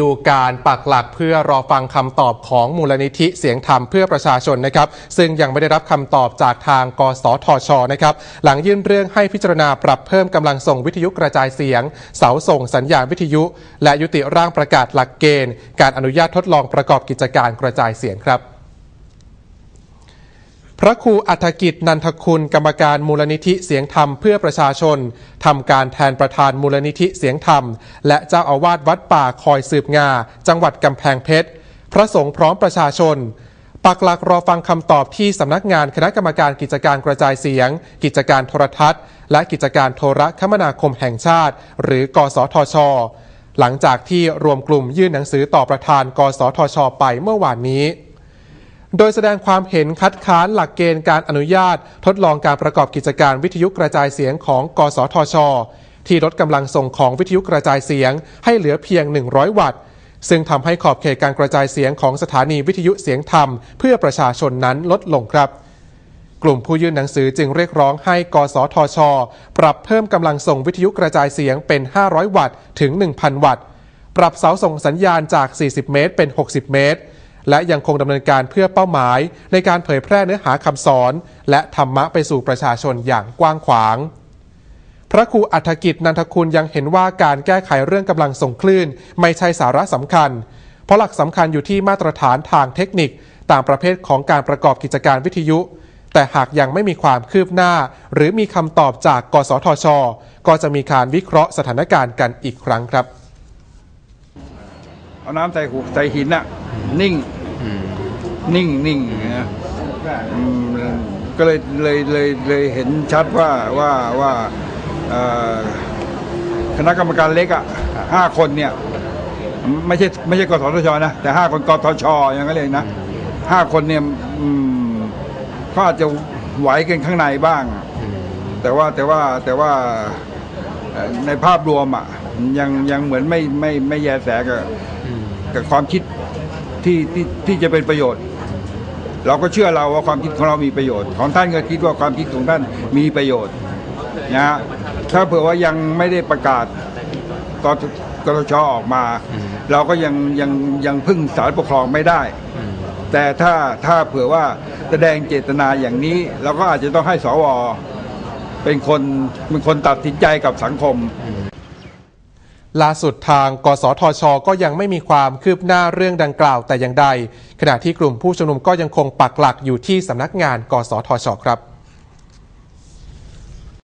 ดูการปักหลักเพื่อรอฟังคำตอบของมูลนิธิเสียงธรรมเพื่อประชาชนนะครับ ซึ่งยังไม่ได้รับคำตอบจากทางกสทชนะครับ หลังยื่นเรื่องให้พิจารณาปรับเพิ่มกำลังส่งวิทยุกระจายเสียง เสาส่งสัญญาณวิทยุ และยุติร่างประกาศหลักเกณฑ์ การอนุญาตทดลองประกอบกิจการกระจายเสียงครับ พระครูอัฐกิจนันทคุณกรรมการมูลนิธิเสียงธรรมเพื่อประชาชนทำการแทนประธานมูลนิธิเสียงธรรม และเจ้าอาวาสวัดป่าคอยสืบงา จังหวัดกำแพงเพชร พระสงฆ์พร้อมประชาชน ปักหลักรอฟังคำตอบที่สำนักงานคณะกรรมการกิจการกระจายเสียง กิจการโทรทัศน์ และกิจการโทรคมนาคมแห่งชาติ หรือกสทช หลังจากที่รวมกลุ่มยื่นหนังสือต่อประธาน กสทช ไปเมื่อวานนี้ โดยแสดงความเห็นคัดค้านหลักเกณฑ์การอนุญาต ทดลองการประกอบกิจการวิทยุกระจายเสียงของ กสทช ที่ลดกำลังส่งของวิทยุกระจายเสียง ให้เหลือเพียง 100 วัตต์ ซึ่งทำให้ขอบเขตการกระจายเสียงของสถานีวิทยุเสียงธรรม เพื่อประชาชนนั้นลดลงครับกลุ่มผู้ยื่นหนังสือจึงเรียกร้องให้ กสทช ปรับเพิ่มกำลังส่งวิทยุกระจายเสียงเป็น 500 วัตต์ ถึง 1,000 วัตต์ ปรับเสาส่งสัญญาณจาก 40 เมตร เป็น 60 เมตร และยังคงดำเนินการเพื่อเป้าหมาย ในการเผยแพร่เนื้อหาคำสอน และธรรมะไปสู่ประชาชนอย่างกว้างขวาง พระครูอัฐกิจนันทคุณยังเห็นว่าการแก้ไขเรื่องกำลังส่งคลื่น ไม่ใช่สาระสำคัญ เพราะหลักสำคัญอยู่ที่มาตรฐานทางเทคนิคตามประเภทของการประกอบกิจการวิทยุ แต่หากยังไม่มีความคืบหน้า หรือมีคำตอบจากกสทช ก็จะมีการวิเคราะห์สถานการณ์กันอีกครั้งครับ เอาน้ำใส่หูใส่หินอะนิ่ง นิ่งนิ่งนะก็เลยเลยเลยเลยเห็นชัดว่าว่าว่าคณะกรรมการเล็กอะห้าคนเนี่ยไม่ใช่ไม่ใช่กสทชนะ แต่ห้าคนกทชอย่างนั้นเลยนะห้าคนเนี่ยเขาอาจจะไหวกันข้างในบ้าง แต่ว่าแต่ว่าแต่ว่าในภาพรวมอะยังยังเหมือนไม่ไม่ไม่แยแสกับกับความคิด ที่ที่ที่จะเป็นประโยชน์ เราก็เชื่อเราว่าความคิดของเรามีประโยชน์ ของท่านก็คิดว่าความคิดของท่านมีประโยชน์นะฮะถ้าเผื่อว่ายังไม่ได้ประกาศกทกทชออกมา เราก็ยังยังยังพึ่งศาลปกครองไม่ได้ แต่ถ้าถ้าเผื่อว่าแสดงเจตนาอย่างนี้ เราก็อาจจะต้องให้สวเป็นคนเป็นคนตัดสินใจกับสังคม ล่าสุดทางกสทช ก็ยังไม่มีความคืบหน้าเรื่องดังกล่าวแต่อย่างใด ขณะที่กลุ่มผู้ชุมนุมก็ยังคงปักหลักอยู่ที่สำนักงาน กสทช ครับ